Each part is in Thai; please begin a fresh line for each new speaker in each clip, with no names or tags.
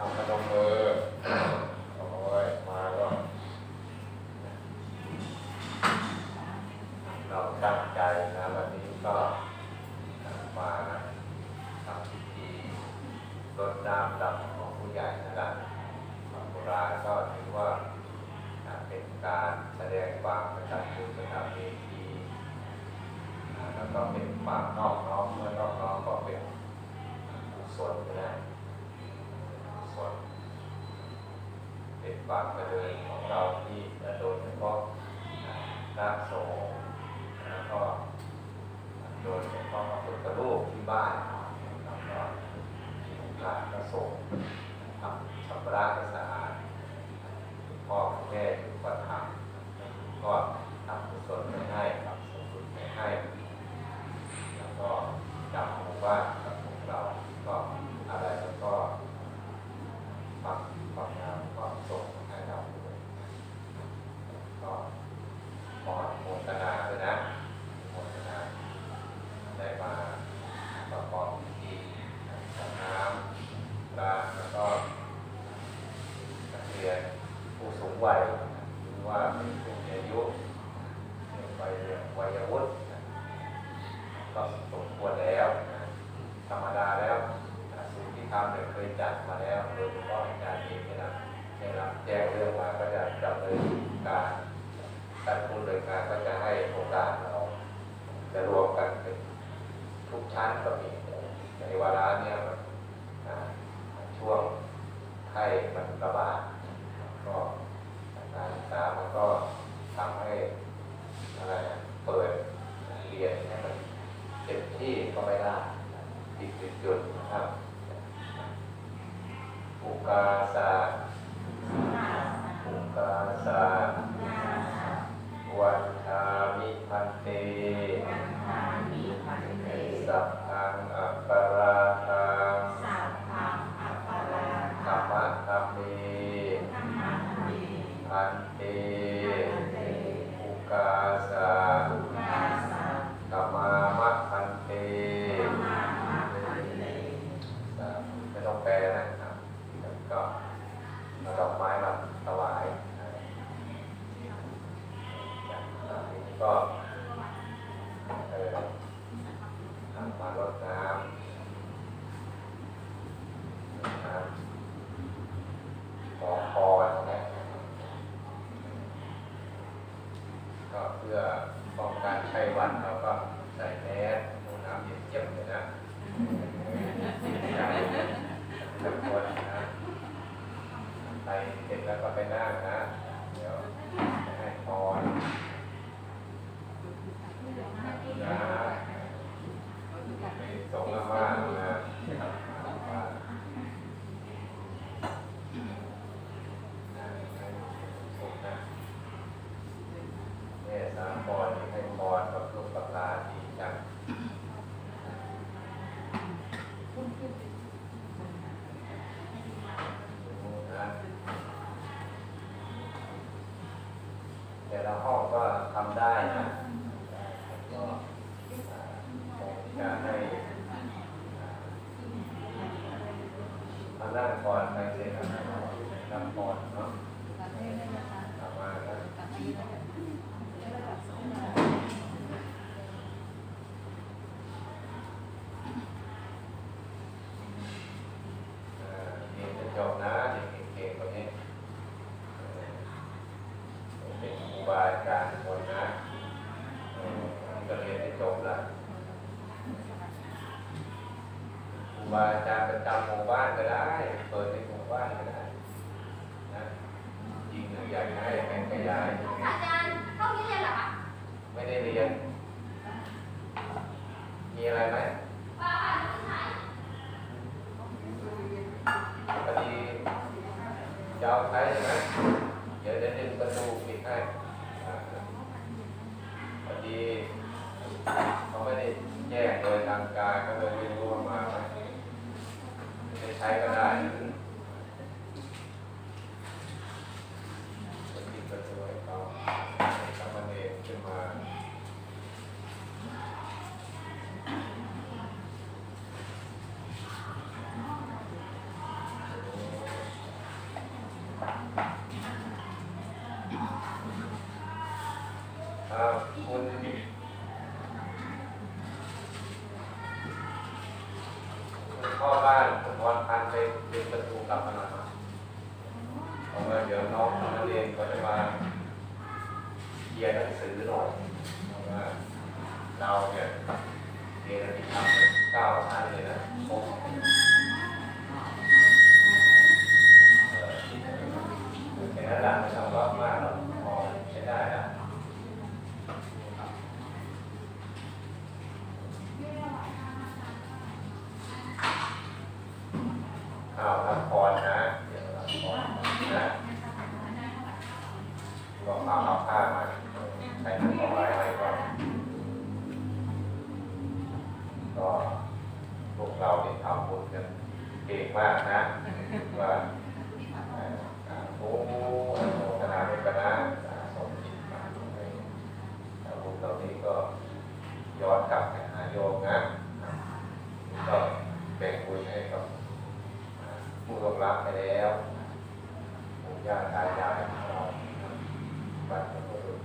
เอาพนมมือโอ้ยมาก็เราตั้งใจนะวันนี้ก็มาทำพิธีรดน้ำดำของผู้ใหญ่นะครับโบราณก็ถือว่าเป็นการแสดงความกตัญญูกตเวทีอ่าแล้วก็เป็นความนอบน้อมเมื่อนอบน้อมก็เป็นกุศลนะกุศลเป็น ความเจริญของเราที่โดยเฉพาะพระสงฆ์แล้วก็โดยเฉพาะพระพุทธรูปที่บ้านแล้วก็มีโอกาสพระสงฆ์ทำชำระสะอาดพ่อแม่อยู่ก็ทำก็ศลไปให้ทำสมบุญไปให้ แล้วก็จำหมู่บ้านกับพวกเรา ก็อะไรแล้วก็ฟังฟังงานก็ส่งให้เราด้วยก็ขออนุโมทนาด้วยนะอนุโมทนาได้มาประกอบพิธีตักน้ำลาแล้วก็นักเรียนผู้สูงวัยหรือว่าเป็นผู้มีอายุวัยวัยวุฒิ ก็สมควรแล้วนะธรรมดาแล้วนะศูนย์ที่ทำเนี่ยเคยจัดมาแล้ว โดยเฉพาะอาจารย์เองเนี่ยนะได้รับแจ้งเรื่องมาก็จะดำเนินการการผู้ดำเนินการก็จะให้โอกาสเราจะรวมกันเป็นทุ ก็มีในวาระเนี่ยมันช่วงไข้มันระบาดก็การศึกษามันก็ทำให้อะไรนะเปิดเรียนให้มันเต็มที่ก็ไม่ได้ติดจุดนะครับอุกาสาอุกาสาวันทามิพันเต ไม่ต้องแปลนะครับก็เอาดอกไม้มาถวายก็เออทำมารดน้ำรดน้ำขอพรนะก็เพื่อป้องกันไข้หวัดเราก็ใส่แมสดูน้ำเย็นๆเลยนะ ใจทุกคนนะไปเสร็จแล้วก็ไปนั่งนะ เดี๋ยวจะให้พรนะส่งละมานะแม่สามพรให้พรกับลูกกับหลานดีจัง นะแต่ละห้องก็ทำได้นะก็คงจะให้ มานั่งก่อนไปเสร็จแล้วนั่งก่อนเนาะทำมาแล้วเอ่อเรียนจะจบนะเด็กเก่งๆคนนี้เออเป็นครูบาอาจารย์คนนะเออนี่ก็เรียนให้จบละครู บาอาจารย์ประจำหมู่บ้านก็ได้ เปิดในหมู่บ้านก็ได้นะจริงหรืออยากให้แผ่ขยาย
อาจารย์เข้านี้เรียนเหรอคะ
ไม่ได้เรียน มีอะไรไหม
ป้าค่ะไม่ใช่
พอดีจะเอาใช้ใช่ไหมเดี๋ยวจะดึงประตูปิดให้อ่าพอดีเขาไม่ได้แจ้งโดยทางการก็เลยไม่รู้ว่ามาไหมไม่ได้ใช้ก็ได้จะปิดประตูให้เขาให้สามเณรขึ้นมาโอ้ พ่อบ้านคุณวันพันไปปิดประตูกลับมาหน่อยมาเอาเมื่อเดี๋ยวน้องนักเรียนก็จะมาเรียนหนังสือหน่อยเพราะว่าเราเนี่ย เรียนอภิธรรมไปเก้าชั้นเลยนะโอ้เออแค่นั้นแหละไม่ต้องรับมากหรอกพอใช้ได้นะข้าวรับพรนะเดี๋ยวรับพรนะก็ข้าวเอาผ้ามาใช้น้ำของไว้ให้ก็ ก็พวกเราที่ทำบุญกันเก่งมากนะว่าเอ่ออ่าโอ้โหอนุโมทนาด้วยกันนะสะสมจิตมาด้วยแต่บุญเหล่านี้ก็ย้อนกลับไปหาโยมนะก็แบ่งบุญให้กับผู้ร่วงรับไปแล้วปู่ย่าตายายของเราบัตร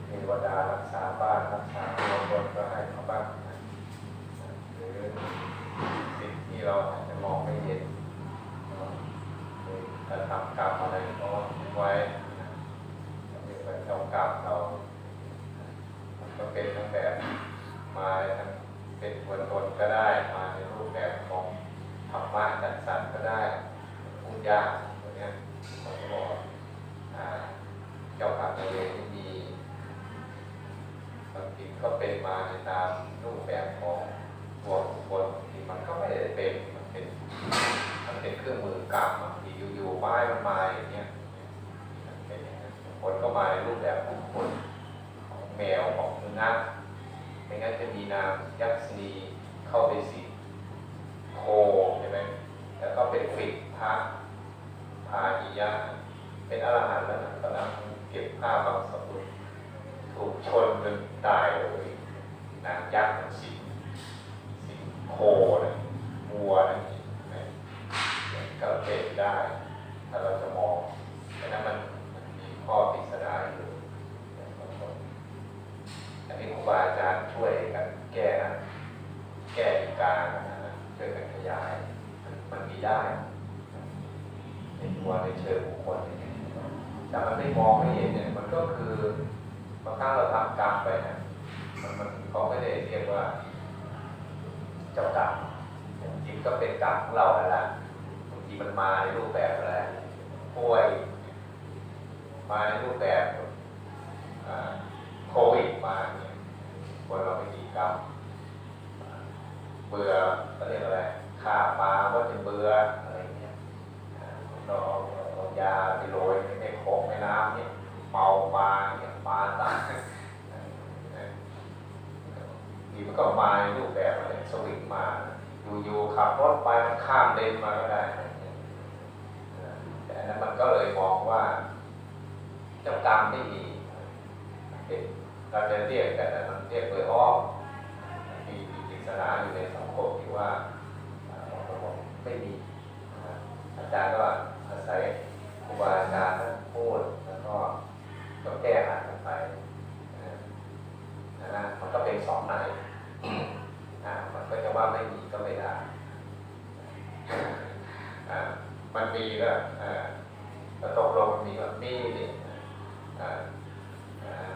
เทวดารักษาบ้านรักษาเมืองบนก็ให้เขาบ้าง รือสิ่งที่เราอาจจะมองไม่เห็นหรือการทำกรรมอะไรก็ไว้นะเรียกว่าเจ้ากรรมเรา ก็เป็นทั้งแบบมาทั้งเป็นตัวตนก็ได้ มาในรูปแบบของธรรมะจัดสรรก็ได้พูดยากตัวเนี้ยเขาก็บอกว่าอ่าเจ้ากรรมนายเวรที่มีบางทีก็เป็นมาในตามรูปแบบของตัวบุคคลบางทีมันก็ไม่ได้เป็นมันเป็นมันเป็นเครื่องมือกรรมบางทีอยู่ๆไม้มันมาอย่างเงี้ยมันเป็นอย่างนั้นบางคนก็มาในรูปแบบของคนของแมว ของสุนัขไม่งั้นจะมีนางยักษ์นีเข้าไปสิโคใช่ไหมแล้วก็เป็นฟิกพระพาหิยะ เป็นอรหันต์แล้วนะตอนนั้นเก็บผ้าบางสกุลถูกชนจนตายเลยนางยักษ์มันสิงสิงโคนะวัวนะนะก็เป็นได้ ถ้าเราจะมองแต่นั้นมันมีข้อปริศนาอยู่บา อันนี้ครูบาอาจารย์ช่วยกันแก้นะแก้อีการนะช่วยกันขยาย มันมีได้ในตัวในเชิงบุคคลเนี่ยแต่มันไม่มองไม่เห็นเนี่ยมันก็คือบางครั้งเราทำกรรมไปนะมันมันเขาไม่ได้เรียกว่า เจ้ากรรมจริงก็เป็นกรรมของเราแหละบางทีมันมาในรูปแบบอะไรป่วยมาในรูปแบบโควิดมา เนี่ยคนเราไม่มีกรรมเบื่อก็เรียกอะไรฆ่าปลาว่าจะเบื่ออะไรเงี้ยเราเอายาไปโรยในโคงในน้ำเนี่ยเมาปลาเนี่ยปลาตายทีมันก็มาในรูปแบบอะไรสวิงมาอยู่ๆขับรถไปมันข้ามเลนมาก็ได้แต่นนั้นมันก็เลยมองว่าเจ้ากรรมไม่มีเป็น เราจะเรียกกันแต่มันเรียกโดยอ้อมมีมีปริศนาอยู่ในสังคมที่ว่าอ่าบางคนบอกไม่มีอาจารย์ก็อาศัยครูบาอาจารย์ท่านพูดแล้วก็ก็แก้อ่านกันไปนะนะมันก็เป็นสองในอ่ามันก็จะว่าไม่มีก็ไม่ได้มันมีก็อ่าก็ตกลงมันมีก็มีนี่อ่าอ่า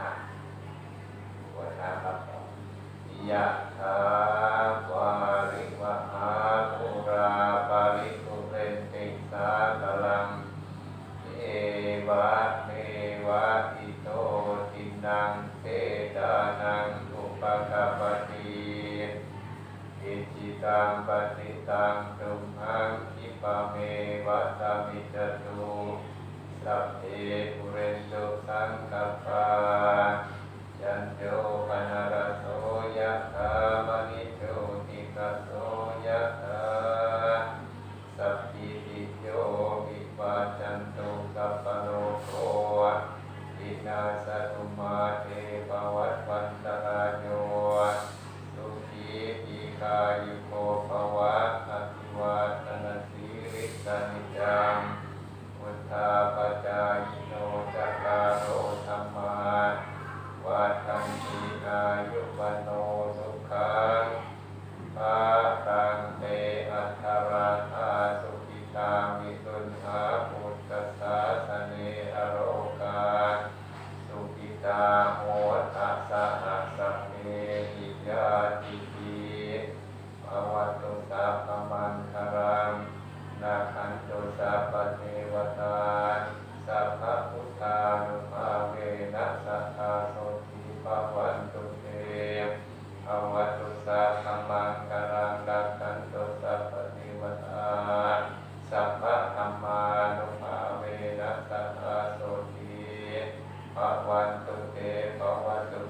อ่าหัวห นาครับยะถา งพุทธาปจายโนจักการโรธรรมาวัฏันติอายุวันโนสุขังภาตังเตออัตตาราธาสุขิตามิตุนหาพุทธศาสเนอโรกาสุขิตาโหตัสสะสัพเพหิยาติปิภวัตุสัพพมังคารัง นาคันตุสัพพเทวตาสัพพพุทธานุภาเวนะสัทธาโสติภวันตุเตภวัตุสัพพมังคารังนาคันตุสัพเทวตาสัพพธรรมานุภาเวนะสัทธาโสติภะวันตุเตภะวันตุ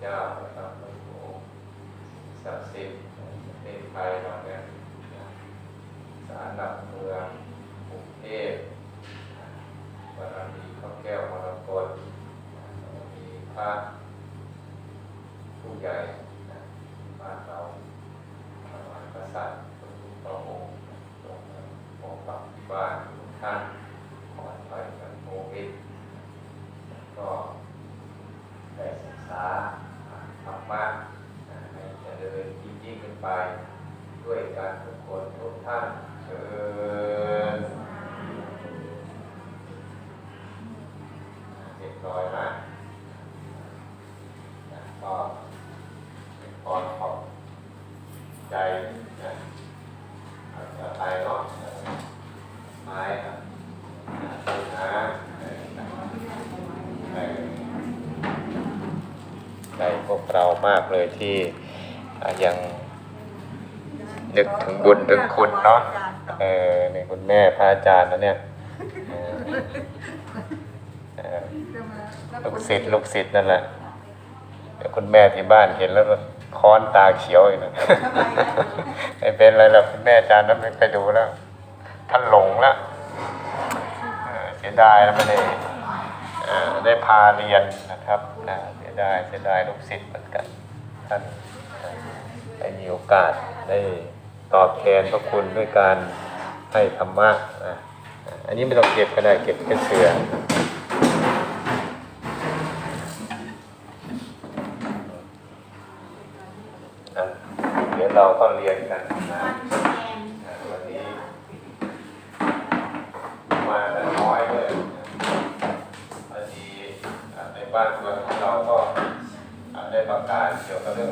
เจ้าพระธรรมพระสงฆ์ศักดิ์สิทธิ์ประเทศไทยเราเนี่ยสารหลักเมืองกรุงเทพบารมีพระแก้วมรกตมีพระผู้ใหญ่บ้านเราพระมหากษัตริย์พระองค์ทรงปกปักที่บ้านทุกท่านปลอดภัยจากโควิดก็ ได้ศึกษาธรรมะให้เจริญยิ่งยิ่งขึ้นไป ด้วยการทุกคนทุกท่านเชิญเรียบร้อยนะนะก็เป็นพรขอบ ใจนะเอไปเนาะไม้ครับนะใจพวกเรามากเลยที่ยังนึกถึงบุญถึงคุณเนาะเออในคุณแม่พระอาจารย์นะเนี่ยลูกศิษย์ลูกศิษย์นั่นแหละคุณแม่ที่บ้านเห็นแล้ว ค้อนตาเขียวอีกนะไม่เป็นไรหรอกคุณแม่อาจารย์นั้นไม่ไปดูแล้ว ท่านหลงแล้วเออเสียดายนะไม่ได้เอ่อได้พาเรียนนะครับอ่าเสียดายเสียดายลูกศิษย์เหมือนกัน ท่านเอ่อได้มีโอกาสได้ตอบแทนพระคุณด้วยการให้ธรรมะอะอะอันนี้ไม่ต้องเก็บก็ได้เก็บแค่เสืออะ เราก็เรียนกันนะวันนี้มากันน้อยเลยพอดีอ่าในบ้านเมืองของเราก็ได้ประกาศเกี่ยวกับเรื่อง